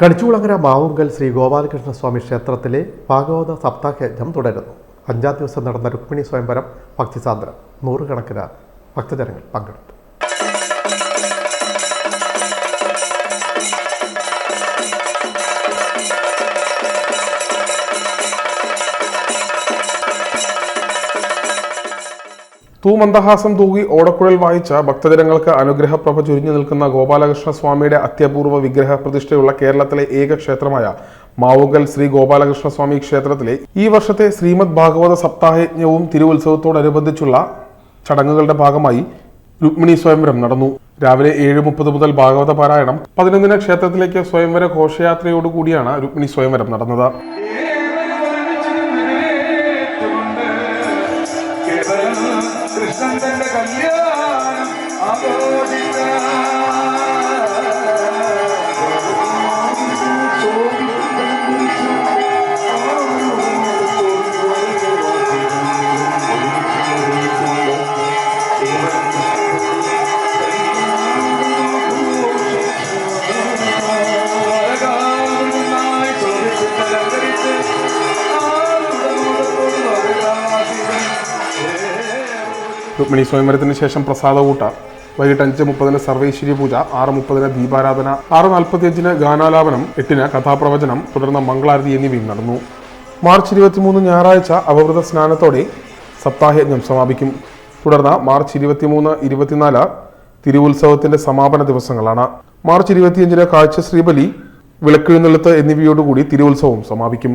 കണിച്ചുകുളങ്ങര മാവുങ്കൽ ശ്രീ ഗോപാലകൃഷ്ണ സ്വാമി ക്ഷേത്രത്തിലെ ഭാഗവത സപ്താഹയജ്ഞം തുടരുന്നു. അഞ്ചാം ദിവസം നടന്ന രുക്മിണി സ്വയംവരം ഭക്തിസാന്ദ്രം. നൂറുകണക്കിന് ഭക്തജനങ്ങൾ പങ്കെടുത്തു. തൂമന്ദഹാസം തൂകി ഓടക്കുഴൽ വായിച്ച ഭക്തജനങ്ങൾക്ക് അനുഗ്രഹപ്രഭ ചുരിഞ്ഞു നിൽക്കുന്ന ഗോപാലകൃഷ്ണ സ്വാമിയുടെ അത്യപൂർവ വിഗ്രഹ പ്രതിഷ്ഠയുള്ള കേരളത്തിലെ ഏക ക്ഷേത്രമായ മാവുങ്കൽ ശ്രീ ഗോപാലകൃഷ്ണ സ്വാമി ക്ഷേത്രത്തിലെ ഈ വർഷത്തെ ശ്രീമദ് ഭാഗവത സപ്താഹയജ്ഞവും തിരുവുത്സവത്തോടനുബന്ധിച്ചുള്ള ചടങ്ങുകളുടെ ഭാഗമായി രുക്മിണി സ്വയംവരം നടന്നു. രാവിലെ ഏഴ് മുപ്പത് മുതൽ ഭാഗവത പാരായണം. പതിനൊന്നിന് ക്ഷേത്രത്തിലേക്ക് സ്വയംവര ഘോഷയാത്രയോടുകൂടിയാണ് രുക്മിണി സ്വയംവരം നടന്നത്. Santa Caridad. രുക്മിണി സ്വയംവരത്തിന് ശേഷം പ്രസാദകൂട്ട വൈകിട്ട് അഞ്ച് മുപ്പതിന് സർവൈശ്വര്യ പൂജ ആറ് മുപ്പതിന് ദീപാരാധന ആറ് നാൽപ്പത്തിയഞ്ചിന് ഗാനാലാപനം എട്ടിന് കഥാപ്രവചനം തുടർന്ന് മംഗളാരതി എന്നിവയും നടന്നു. മാർച്ച് ഇരുപത്തിമൂന്ന് ഞായറാഴ്ച അവവൃത സ്നാനത്തോടെ സപ്താഹയജ്ഞം സമാപിക്കും. തുടർന്ന് മാർച്ച് ഇരുപത്തിമൂന്ന് ഇരുപത്തിനാല് തിരുവുത്സവത്തിന്റെ സമാപന ദിവസങ്ങളാണ്. മാർച്ച് ഇരുപത്തിയഞ്ചിന് കാഴ്ച ശ്രീബലി വിളക്കെഴുന്നള്ളത്ത് എന്നിവയോടുകൂടി തിരുവുത്സവം സമാപിക്കും.